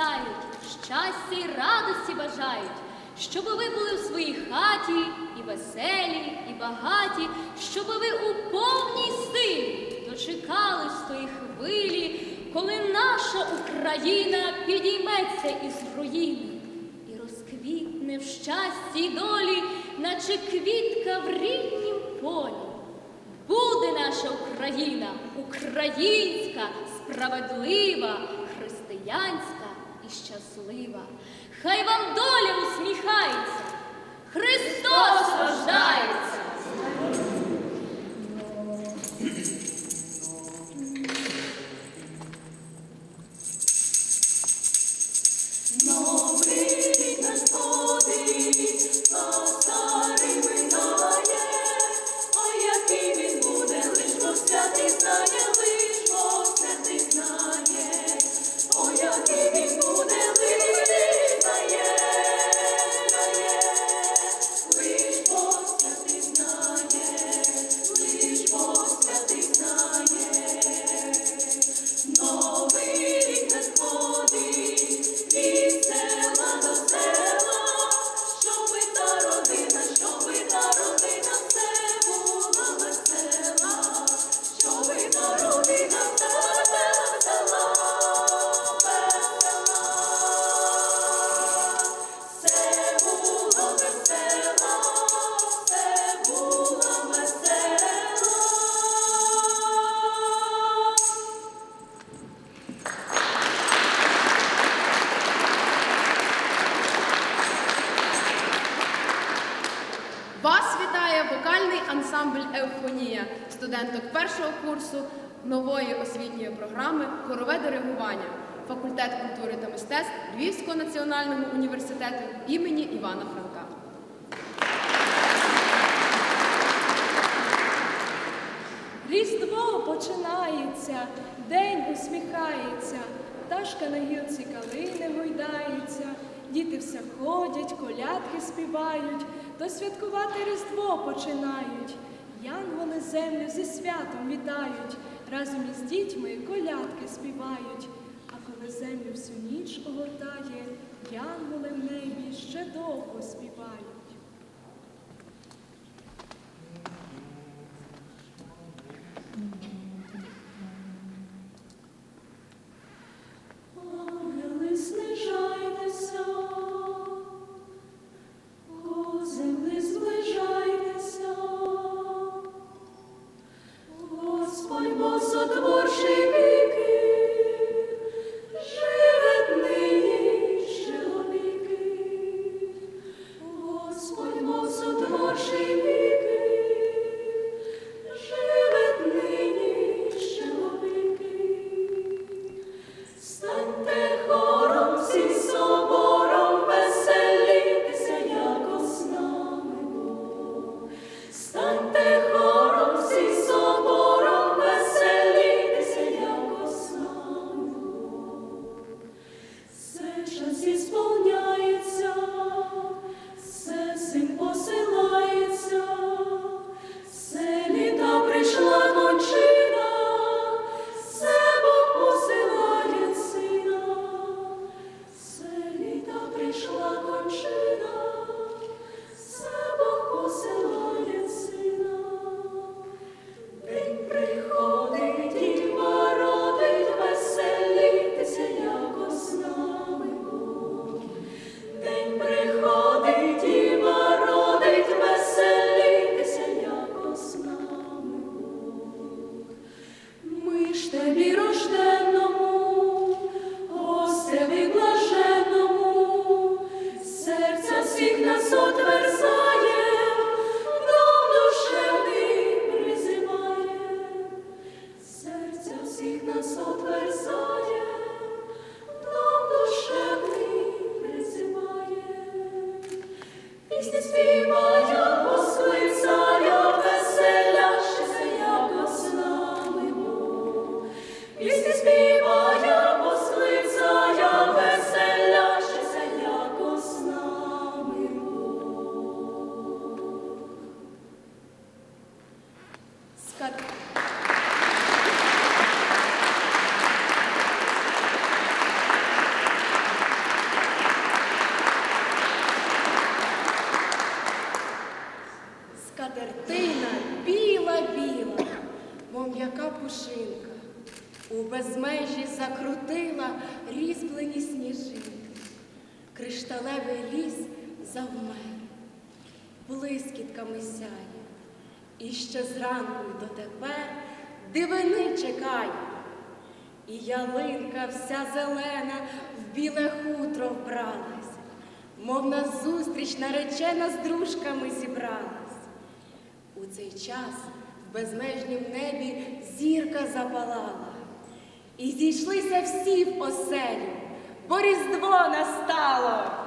вітають, щастя й радості бажають, щоб ви були в своїй хаті і веселі, і багаті, щоб ви у повній силі дочекались тої хвилі, коли наша Україна підійметься із руїни і розквітне в щасті й долі, наче квітка в ріднім полі. Буде наша Україна, українська, справедлива, християнська і щаслива. Хай вам доля усміхається, ансамбль Евфонія, студенток першого курсу нової освітньої програми Хорове диригування, факультет культури та мистецтв Львівського національного університету імені Івана Франка. Різдво починається, день усміхається, пташка на гілці калини гойдається, діти все ходять, колядки співають, то святкувати Різдво починають. Янголи землю зі святом вітають, разом із дітьми колядки співають. А коли землю всю ніч огортає, янголи в небі ще довго співають. скатертина біла-біла, мов м'яка пушинка, у безмежі закрутила різьблені сніжинки, кришталевий ліс завмер, блискітками сяє, і ще зранку до тепер дивини чекає, і ялинка вся зелена в біле хутро вбралась, мов назустріч наречена з дружками зібрала. У цей час в безмежнім небі зірка запалала, і зійшлися всі в оселю, бо Різдво настало.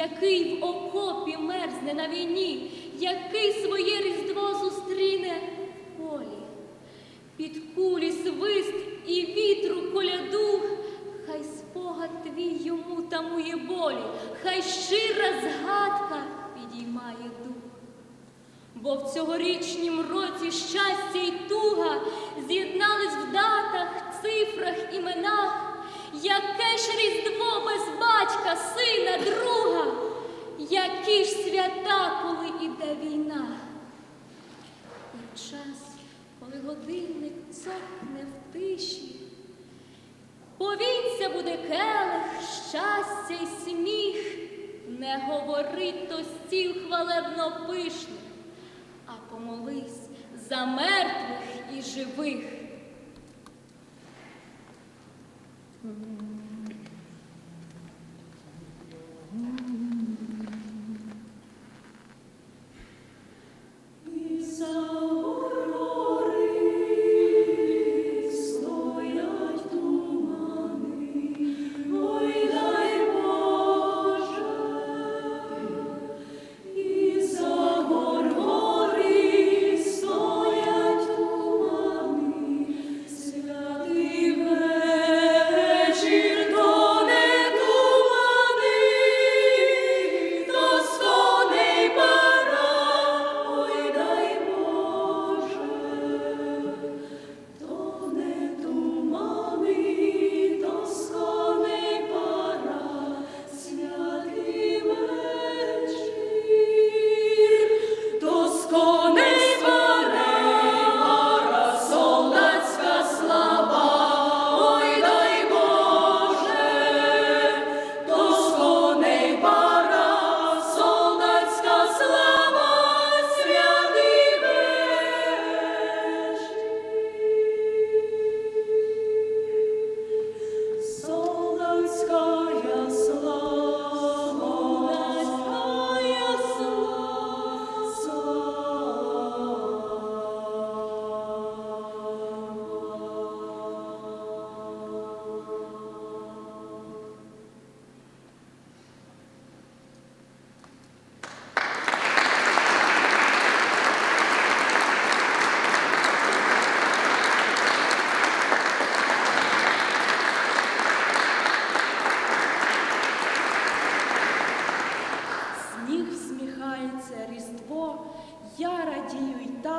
Який в окопі мерзне на війні, який своє різдво зустріне в полі. Під кулі свист і вітру коляду, хай спогад твій йому тамує болі, хай щира згадка підіймає дух. Бо в цьогорічнім році щастя й туга з'єднались в датах, цифрах, іменах. Яке ж різдво без хвалебно пишних, а помолись за мертвих і живих.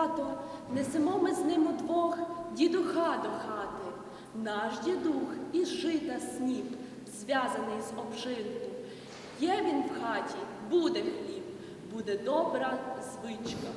свято, несемо ми з ним удвох дідуха до хати, наш дідух із жита сніп, зв'язаний з обжинку. Є він в хаті, буде хліб, буде добра звичка.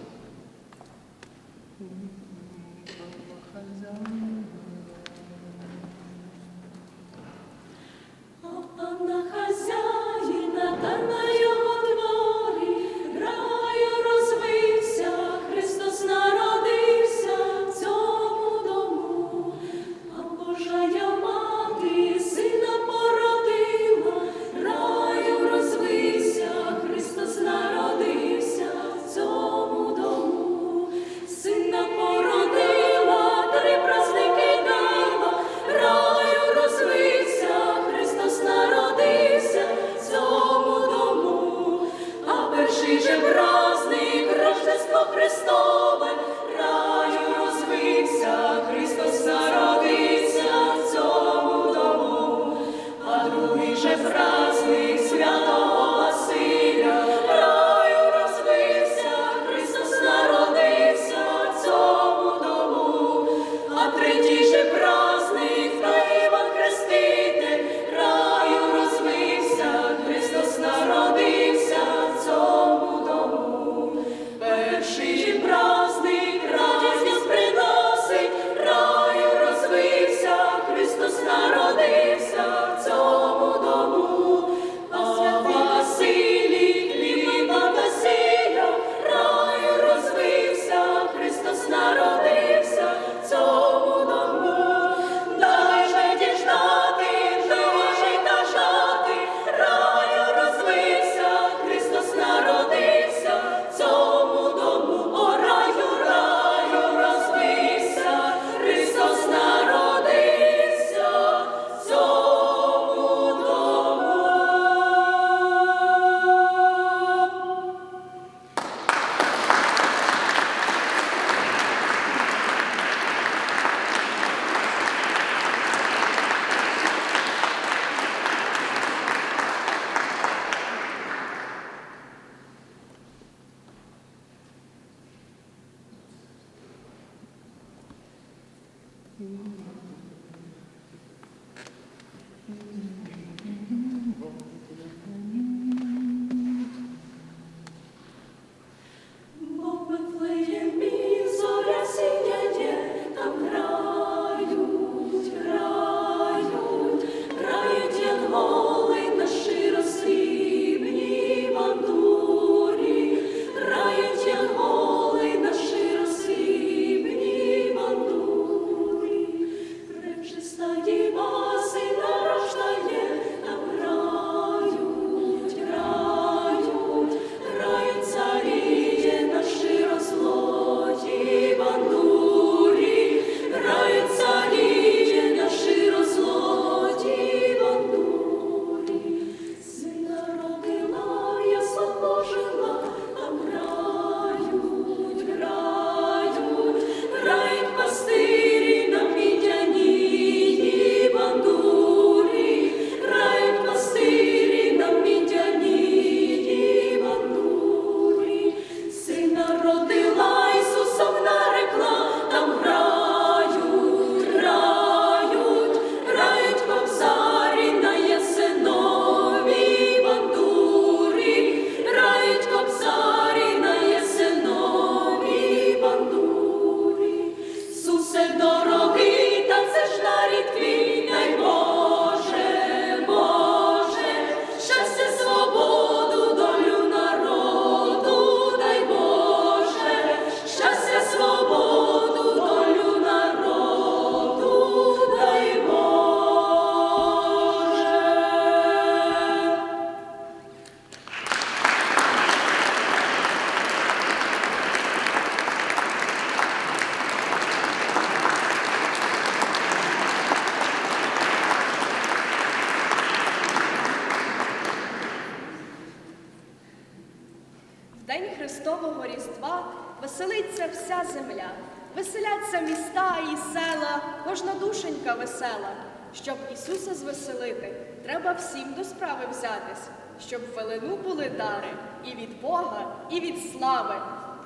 веселиться вся земля, веселяться міста і села, кожна душенька весела. Щоб Ісуса звеселити, треба всім до справи взятись, щоб велину були дари і від Бога, і від слави.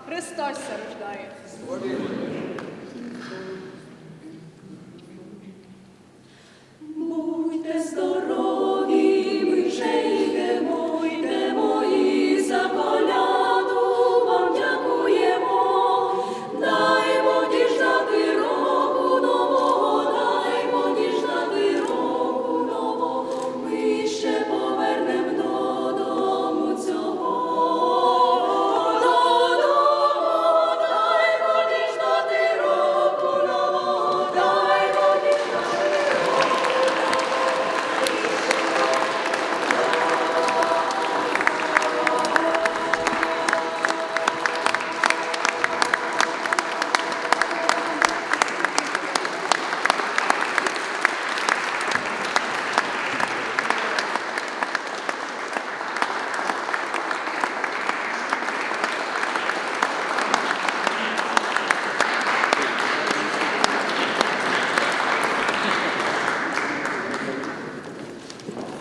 Христос зарождає.